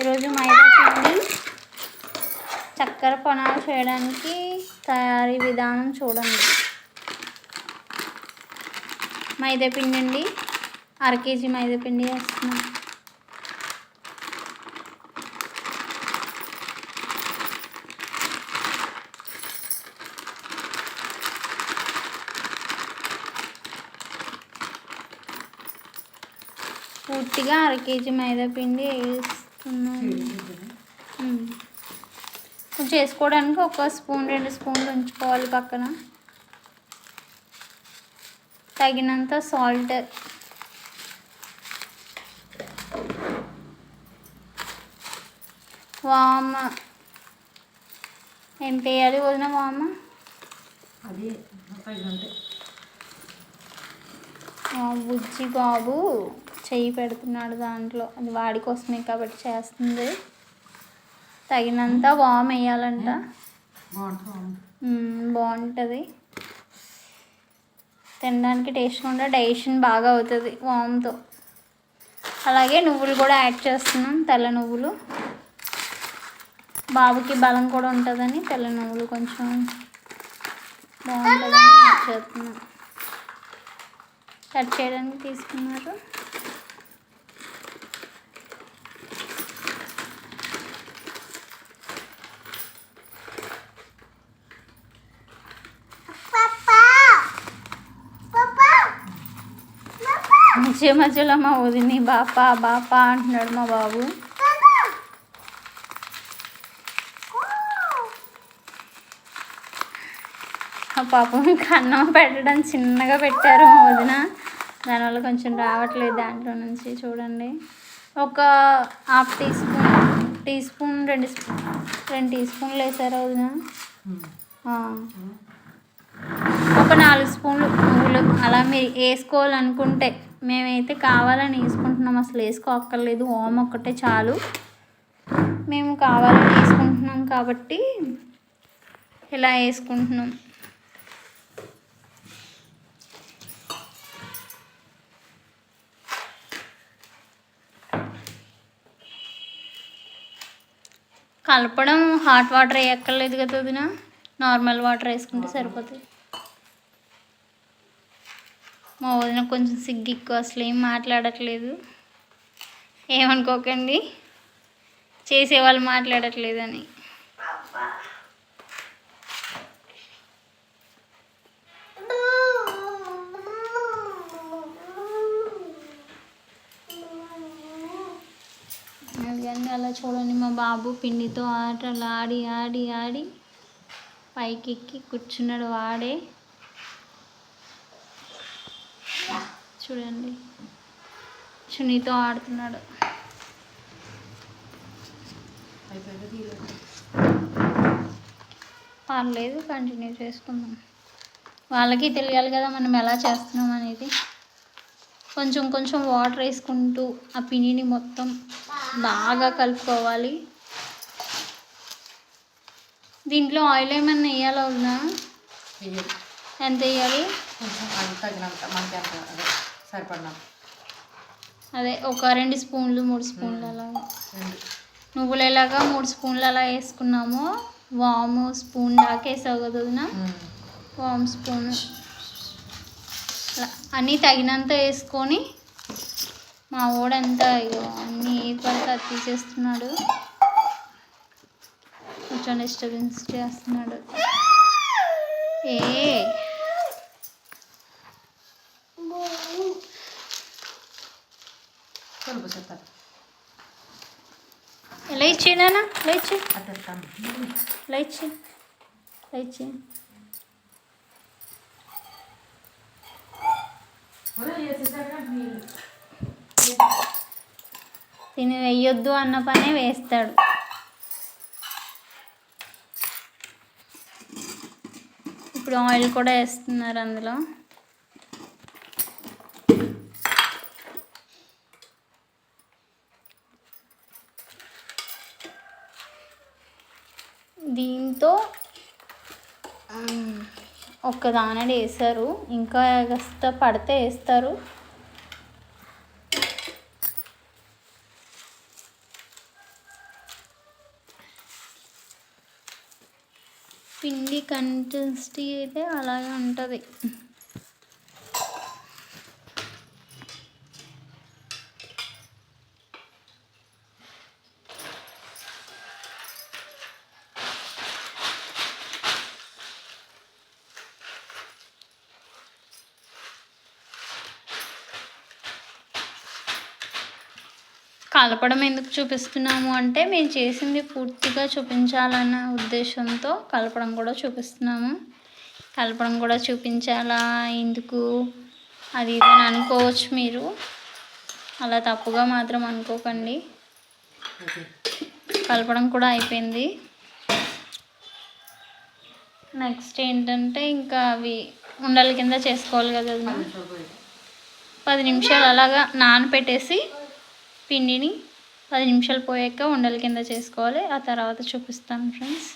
ఈరోజు మైదా పిండి. చక్కెర పొనాలు చేయడానికి తయారీ విధానం చూడండి. మైదా పిండి అండి. అర కేజీ మైదా పిండి వేస్తున్నాం. పూర్తిగా అర కేజీ మైదా పిండి వేస్తున్నాను కొంచెం చేసుకోవడానికి ఒక స్పూన్ రెండు స్పూన్లు ఉంచుకోవాలి పక్కన. తగినంత సాల్ట్. వామ. ఎంత వేయాలి వదిన వామ? అది బుజ్జి బాబు చెయ్యి పెడుతున్నాడు దాంట్లో. అది వాడి కోసమే కాబట్టి చేస్తుంది. తగినంత వామ్ వేయాలంట. బాగుంటుంది? తినడానికి టేస్ట్గా ఉంటే డైజెషన్ బాగా అవుతుంది వామ్తో. అలాగే నువ్వులు కూడా యాడ్ చేస్తున్నాం తెల్ల నువ్వులు. బాబుకి బలం కూడా ఉంటుందని తెల్ల నువ్వులు కొంచెం బాగుంటుందని యాడ్ చేస్తున్నాం. కట్ చేయడానికి తీసుకున్నారు. మధ్య మధ్యలో మా వదిని బాపా బాపా అంటున్నాడు మా బాబు. ఆ పాపం కన్నం పెట్టడం చిన్నగా పెట్టారు మా వదిన. దానివల్ల కొంచెం రావట్లేదు దాంట్లో నుంచి చూడండి. ఒక half teaspoon teaspoon రెండు స్పూన్ రెండు టీ స్పూన్లు వేసారా వదిన. ఒక నాలుగు స్పూన్లు. నువ్వులు అలా మీరు వేసుకోవాలనుకుంటే మేమైతే కావాలని వేసుకుంటున్నాం. అసలు వేసుకోక్కర్లేదు. ఓం ఒక్కటే చాలు. మేము కావాలని వేసుకుంటున్నాం కాబట్టి ఇలా వేసుకుంటున్నాం. కలపడం హాట్ వాటర్ వేయక్కర్లేదు కదా వదిన. నార్మల్ వాటర్ వేసుకుంటే సరిపోతుంది. మా వదిన కొంచెం సిగ్గు ఎక్కువ అసలు ఏం మాట్లాడట్లేదు. ఏమనుకోకండి. చేసేవాళ్ళు మాట్లాడట్లేదని. అందుకని అలా చూడండి మా బాబు పిండితో ఆటలు ఆడి ఆడి ఆడి. పైకి ఎక్కి కూర్చున్నాడు వాడే. చూడండి. చునీతో ఆడుతున్నాడు. పర్లేదు కంటిన్యూ చేసుకుందాం. వాళ్ళకి తెలియాలి కదా మనం ఎలా చేస్తున్నాం అనేది. కొంచెం కొంచెం వాటర్ వేసుకుంటూ ఆ పిండిని మొత్తం బాగా కలుపుకోవాలి. దీంట్లో ఆయిల్ ఏమన్నా వేయాలా వదినా? ఎంత వేయాలి? తగినంత మనకి అంత అదే సరిపడిన అదే ఒక రెండు స్పూన్లు మూడు స్పూన్లు రెండు. నువ్వులు ఎలాగా మూడు స్పూన్లు అలా వేసుకున్నామో. వాము స్పూన్ దాకా వేసావు కదా వదినా. వామ్ స్పూన్. అలా అన్నీ తగినంత వేసుకొని మా ఓడంతా ఇగో అన్నీ ఏది పడితే అది తీసేస్తున్నాడు. కొంచెం డిస్టర్బెన్స్ చేస్తున్నాడు. ఏ ఎలా ఇచ్చే అట్టేస్తాను ఎలా ఇచ్చే ఎలా ఇచ్చే తిని వేయొద్దు అన్న పనే వేస్తాడు. ఇప్పుడు ఆయిల్ కూడా వేస్తున్నారు అందులో. దీంతో ఒక్కదానడి వేస్తారు ఇంకా కాస్త పడితే వేస్తారు. పిండి కన్సిస్టెన్సీ అయితే అలాగే ఉంటుంది. కలపడం ఎందుకు చూపిస్తున్నాము అంటే మేము చేసింది పూర్తిగా చూపించాలన్న ఉద్దేశంతో కలపడం కూడా చూపిస్తున్నాము. కలపడం కూడా చూపించాలా? ఎందుకు? అది ఇది అని అనుకోవచ్చు మీరు. అలా తప్పుగా మాత్రం అనుకోకండి. కలపడం కూడా అయిపోయింది. నెక్స్ట్ ఏంటంటే ఇంకా అవి ఉండల కింద చేసుకోవాలి కదా. పది నిమిషాలు పది నిమిషాలు అలాగా నానపెట్టేసి పిండిని పది నిమిషాలు పోయాక ఉండల కింద చేసుకోవాలి. ఆ తర్వాత చూపిస్తాను ఫ్రెండ్స్.